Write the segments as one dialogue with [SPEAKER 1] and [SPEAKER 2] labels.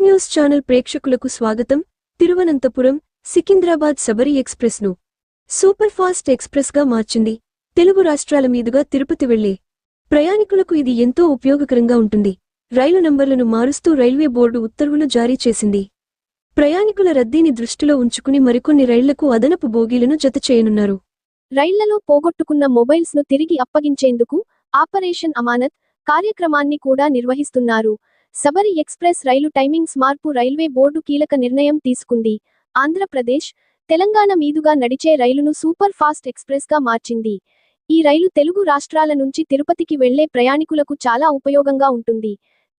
[SPEAKER 1] News channel ప్రేక్షకులకు స్వాగతం. తిరువనంతపురం సికింద్రాబాద్ సబరి ఎక్స్ప్రెస్ను సూపర్ ఫాస్ట్ ఎక్స్ప్రెస్గా మార్చింది. తెలుగు రాష్ట్రాల మీదుగా తిరుపతి వెళ్ళే ప్రయాణికులకు ఇది ఎంతో ఉపయోగకరంగా ఉంటుంది. రైలు నంబర్లను మారుస్తూ రైల్వే బోర్డు ఉత్తర్వులు జారీ చేసింది. ప్రయాణికుల రద్దీని దృష్టిలో ఉంచుకుని మరికొన్ని రైళ్ళకు అదనపు బోగీలను జత చేయనున్నారు.
[SPEAKER 2] రైళ్ళలో పోగొట్టుకున్న మొబైల్స్ను తిరిగి అప్పగించేందుకు ఆపరేషన్ అమానత్ కార్యక్రమాన్ని కూడా నిర్వహిస్తున్నారు. సబరి ఎక్స్ప్రెస్ రైలు టైమింగ్స్ మార్పు రైల్వే బోర్డు కీలక నిర్ణయం తీసుకుంది. ఆంధ్రప్రదేశ్ తెలంగాణ మీదుగా నడిచే రైలును సూపర్ ఫాస్ట్ ఎక్స్ప్రెస్గా మార్చింది. ఈ రైలు తెలుగు రాష్ట్రాల నుంచి తిరుపతికి వెళ్ళే ప్రయాణికులకు చాలా ఉపయోగంగా ఉంటుంది.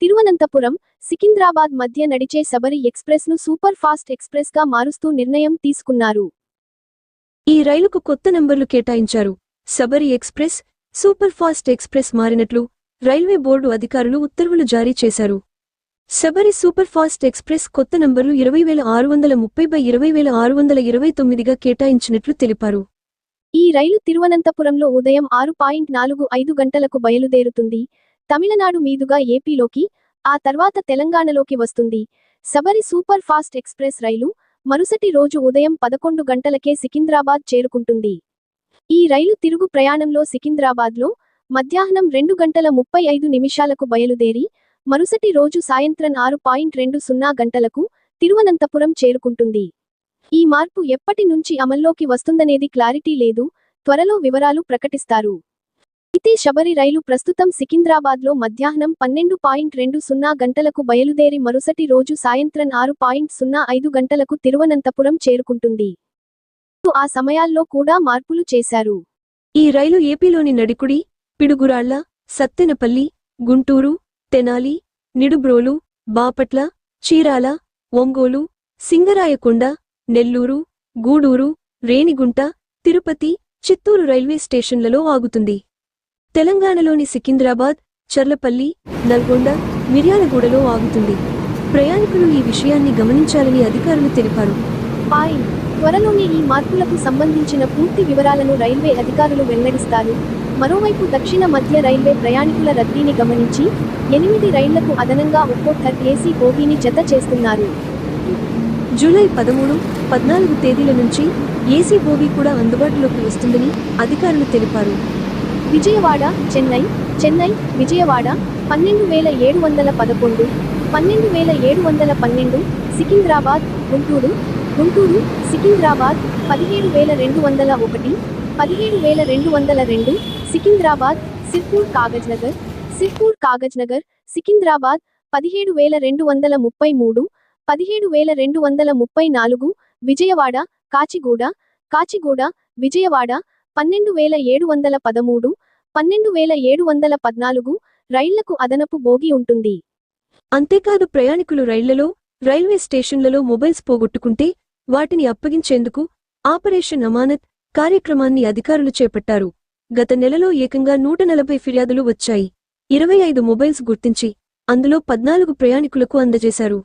[SPEAKER 2] తిరువనంతపురం సికింద్రాబాద్ మధ్య నడిచే సబరి ఎక్స్ప్రెస్ను సూపర్ ఫాస్ట్ ఎక్స్ప్రెస్గా మారుస్తూ నిర్ణయం తీసుకున్నారు.
[SPEAKER 1] ఈ రైలుకు కొత్త నంబర్లు కేటాయించారు. Sabari express super fast express మారినట్లు railway board అధికారులు ఉత్తర్వులు జారీ చేశారు. శబరి సూపర్ ఫాస్ట్ ఎక్స్ప్రెస్ కొత్త నంబర్లు ఇరవై వేల ఆరు వందల ముప్పై బై ఇరవై వేల ఆరు వందల ఇరవై తొమ్మిదిగా కేటాయించినట్లు తెలిపారు.
[SPEAKER 2] ఈ రైలు తిరువనంతపురంలో ఉదయం ఆరు పాయింట్ నాలుగు ఐదు గంటలకు బయలుదేరుతుంది. తమిళనాడు మీదుగా ఏపీలోకి ఆ తర్వాత తెలంగాణలోకి వస్తుంది. శబరి సూపర్ ఫాస్ట్ ఎక్స్ప్రెస్ రైలు మరుసటి రోజు ఉదయం పదకొండు గంటలకే సికింద్రాబాద్ చేరుకుంటుంది. ఈ రైలు తిరుగు ప్రయాణంలో సికింద్రాబాద్లో మధ్యాహ్నం రెండు గంటల ముప్పై ఐదు నిమిషాలకు బయలుదేరి మరుసటి రోజు సాయంత్రం ఆరు పాయింట్ రెండు సున్నా గంటలకు తిరువనంతపురం చేరుకుంటుంది. ఈ మార్పు ఎప్పటి నుంచి అమల్లోకి వస్తుందనేది క్లారిటీ లేదు త్వరలో వివరాలు ప్రకటిస్తారు. అయితే శబరి రైలు ప్రస్తుతం సికింద్రాబాద్లో మధ్యాహ్నం పన్నెండు పాయింట్ రెండు సున్నా గంటలకు బయలుదేరి మరుసటి రోజు సాయంత్రం ఆరు పాయింట్ సున్నా ఐదు గంటలకు తిరువనంతపురం చేరుకుంటుంది. ఆ సమయాల్లో కూడా మార్పులు చేశారు.
[SPEAKER 1] ఈ రైలు ఏపీలోని నడికుడి పిడుగురాళ్ళ సత్తెనపల్లి గుంటూరు తెనాలి నిడుబ్రోలు బాపట్ల చీరాల ఒంగోలు సింగరాయకొండ నెల్లూరు గూడూరు రేణిగుంట తిరుపతి చిత్తూరు రైల్వే స్టేషన్లలో ఆగుతుంది. తెలంగాణలోని సికింద్రాబాద్ చర్లపల్లి నల్గొండ మిర్యాలగూడలో ఆగుతుంది. ప్రయాణికులు ఈ విషయాన్ని గమనించాలని అధికారులు తెలిపారు.
[SPEAKER 2] త్వరలోనే ఈ మార్పులకు సంబంధించిన పూర్తి వివరాలను రైల్వే అధికారులు వెల్లడిస్తారు. మరోవైపు దక్షిణ మధ్య రైల్వే ప్రయాణికుల రద్దీని గమనించి ఎనిమిది రైళ్ళకు అదనంగా ఒక్కో థర్డ్ ఏసీ బోగీని జత చేస్తున్నారు.
[SPEAKER 1] జూలై పదమూడు పద్నాలుగు తేదీల నుంచి ఏసీ బోగీ కూడా అందుబాటులోకి వస్తుందని అధికారులు తెలిపారు.
[SPEAKER 2] విజయవాడ చెన్నై చెన్నై విజయవాడ పన్నెండు వేల ఏడు వందల పదకొండు పన్నెండు వేల ఏడు వందల పన్నెండు సికింద్రాబాద్ గుంటూరు గుంటూరు సికింద్రాబాద్ పదిహేడు వేల రెండు వందల ఒకటి పదిహేడు వేల రెండు వందల రెండు సికింద్రాబాద్ సిర్పూర్ కాగజ్ నగర్ సిర్పూర్ కాగజ్ నగర్ సికింద్రాబాద్ పదిహేడు వేల రెండు వందల ముప్పై మూడు పదిహేడు వేల రెండు వందల ముప్పై నాలుగు విజయవాడ కాచిగూడ కాచిగూడ విజయవాడ పన్నెండు వేల ఏడు వందల పదమూడు పన్నెండు వేల ఏడు వందల పద్నాలుగు రైళ్ళకు అదనపు బోగి ఉంటుంది.
[SPEAKER 1] అంతేకాదు ప్రయాణికులు రైళ్ళలో రైల్వే స్టేషన్లలో మొబైల్స్ పోగొట్టుకుంటే వాటిని అప్పగించేందుకు ఆపరేషన్ అమానత్ కార్యక్రమాన్ని అధికారులు చేపట్టారు. గత నెలలో ఏకంగా నూట నలభై ఫిర్యాదులు వచ్చాయి. ఇరవై ఐదు మొబైల్స్ గుర్తించి అందులో పద్నాలుగు ప్రయాణికులకు అందజేశారు.